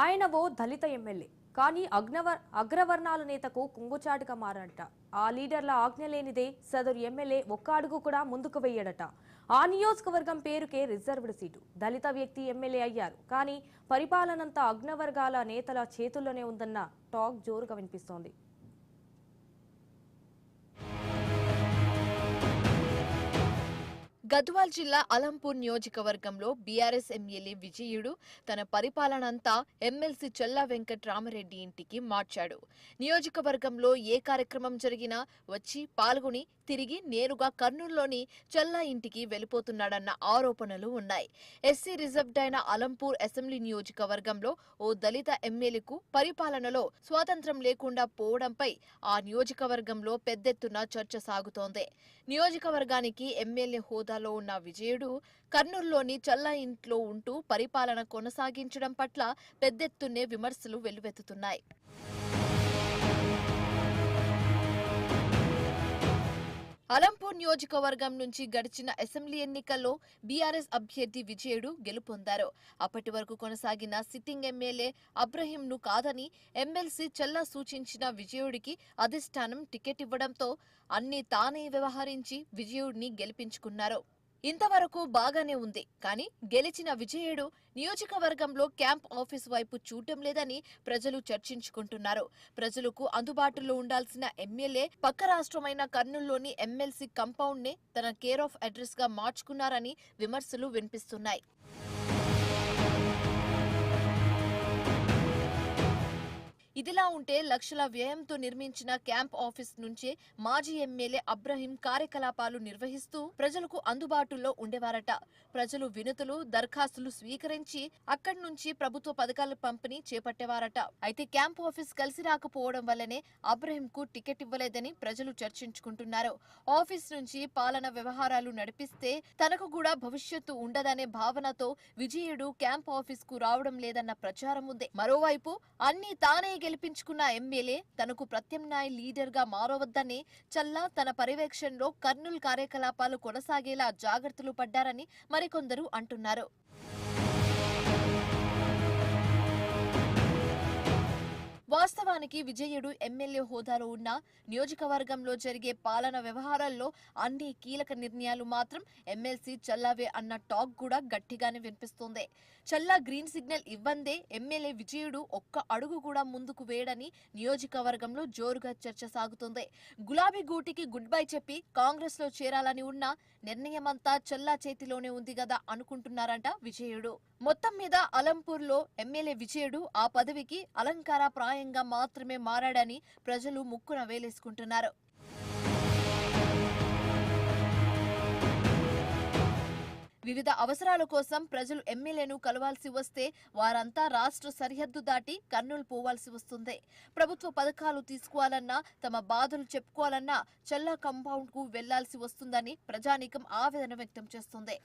ఆయన ఓ దళిత ఎమ్మెల్యే. కానీ అగ్నవర్ అగ్రవర్ణాల నేతకు కుంగుచాటుగా మారట ఆ లీడర్ల ఆజ్ఞ లేనిదే సదరు ఎమ్మెల్యే ఒక్క అడుగు కూడా ముందుకు వెయ్యడట ఆ నియోజకవర్గం పేరుకే రిజర్వ్డ్ సీటు. దళిత వ్యక్తి ఎమ్మెల్యే అయ్యారు. కానీ పరిపాలనంతా అగ్నవర్గాల నేతల చేతుల్లోనే ఉందన్న టాక్ జోరుగా వినిపిస్తోంది. గద్వాల్ జిల్లా అలంపూర్ నియోజకవర్గంలో బీఆర్ఎస్ ఎమ్మెల్యే విజయుడు తన పరిపాలనంతా ఎమ్మెల్సీ చెల్లా వెంకట రామరెడ్డి ఇంటికి మార్చాడు. నియోజకవర్గంలో ఏ కార్యక్రమం జరిగినా వచ్చి పాల్గొని తిరిగి నేరుగా కర్నూలులోని చెల్లా ఇంటికి వెళ్ళిపోతున్నాడన్న ఆరోపణలు ఉన్నాయి. ఎస్సీ రిజర్వ్డ్ అయిన అలంపూర్ అసెంబ్లీ నియోజకవర్గంలో ఓ దళిత ఎమ్మెల్యేకు పరిపాలనలో స్వాతంత్రం లేకుండా పోవడంపై ఆ నియోజకవర్గంలో పెద్దెత్తున చర్చ సాగుతోంది. నియోజకవర్గానికి ఎమ్మెల్యే హోదాలో ఉన్న విజయుడు కర్నూలులోని చల్ల ఇంట్లో ఉంటూ పరిపాలన కొనసాగించడం పట్ల పెద్దెత్తునే విమర్శలు వెల్లువెత్తుతున్నాయి. అలంపూర్ నియోజకవర్గం నుంచి గడిచిన అసెంబ్లీ ఎన్నికల్లో బీఆర్ఎస్ అభ్యర్థి విజయుడు గెలుపొందారు. అప్పటి వరకు కొనసాగిన సిట్టింగ్ ఎమ్మెల్యే అబ్రహీంను కాదని ఎమ్మెల్సీ చెల్లా సూచించిన విజయుడికి అధిష్టానం టికెట్ ఇవ్వడంతో అన్ని తానే వ్యవహరించి విజయుడిని గెలిపించుకున్నారు. ఇంతవరకు బాగానే ఉంది. కానీ గెలిచిన విజయుడు నియోజకవర్గంలో క్యాంప్ ఆఫీస్ వైపు చూడటం లేదని ప్రజలు చర్చించుకుంటున్నారు. ప్రజలకు అందుబాటులో ఉండాల్సిన ఎమ్మెల్యే పక్క రాష్ట్రమైన కర్నూలులోని ఎమ్మెల్సీ కంపౌండ్ నే తన కేర్ ఆఫ్ అడ్రస్గా మార్చుకున్నారని విమర్శలు వినిపిస్తున్నాయి. ఇదిలా ఉంటే లక్షల వ్యయంతో నిర్మించిన క్యాంప్ ఆఫీస్ నుంచే మాజీ ఎమ్మెల్యే అబ్రహీం కార్యకలాపాలు నిర్వహిస్తూ ప్రజలకు అందుబాటులో ఉండేవారట. ప్రజలు వినతులు దరఖాస్తులు స్వీకరించి అక్కడి నుంచి ప్రభుత్వ పథకాల పంపిణీ చేపట్టేవారట. అయితే క్యాంప్ ఆఫీస్ కలిసి రాకపోవడం వల్లనే అబ్రహీం కు టికెట్ ఇవ్వలేదని ప్రజలు చర్చించుకుంటున్నారు. ఆఫీస్ నుంచి పాలన వ్యవహారాలు నడిపిస్తే తనకు కూడా భవిష్యత్తు ఉండదనే భావనతో విజయుడు క్యాంప్ ఆఫీస్కు రావడం లేదన్న ప్రచారం ఉంది. మరోవైపు అన్ని తానే గెలిపించుకున్న ఎమ్మెల్యే తనకు ప్రత్యామ్నాయ లీడర్గా మారవద్దని చల్లా తన పర్యవేక్షణలో కర్నూలు కార్యకలాపాలు కొనసాగేలా జాగ్రత్తలు పడ్డారని మరికొందరు అంటున్నారు. వాస్తవానికి విజయుడు ఎమ్మెల్యే హోదాలో ఉన్న నియోజకవర్గంలో జరిగే పాలన వ్యవహారాల్లో అన్ని కీలక నిర్ణయాలు మాత్రం ఎమ్మెల్సీ చల్లావే అన్న టాక్ కూడా గట్టిగానే వినిపిస్తోంది. చల్లా గ్రీన్ సిగ్నల్ ఇవ్వందే ఎమ్మెల్యే విజయుడు ఒక్క అడుగు కూడా ముందుకు వేయడని నియోజకవర్గంలో జోరుగా చర్చ సాగుతోంది. గులాబీ గూటికి గుడ్ బై చెప్పి కాంగ్రెస్లో చేరాలని ఉన్న నిర్ణయమంతా చల్లా చేతిలోనే ఉంది కదా అనుకుంటున్నారంట విజయుడు. మొత్తం మీద అలంపూర్లో ఎమ్మెల్యే విజయుడు ఆ పదవికి అలంకార ప్రాయంగా మాత్రమే మారాడని ప్రజలు ముక్కున వేలేసుకుంటున్నారు. వివిధ అవసరాల కోసం ప్రజలు ఎమ్మెల్యేను కలవాల్సి వస్తే వారంతా రాష్ట్ర సరిహద్దు దాటి కర్నూలు పోవాల్సి వస్తుంది. ప్రభుత్వ పథకాలు తీసుకోవాలన్నా తమ బాధలు చెప్పుకోవాలన్నా చెల్లా కంపౌండ్కు వెళ్ళాల్సి వస్తుందని ప్రజానీకం ఆవేదన వ్యక్తం చేస్తుంది.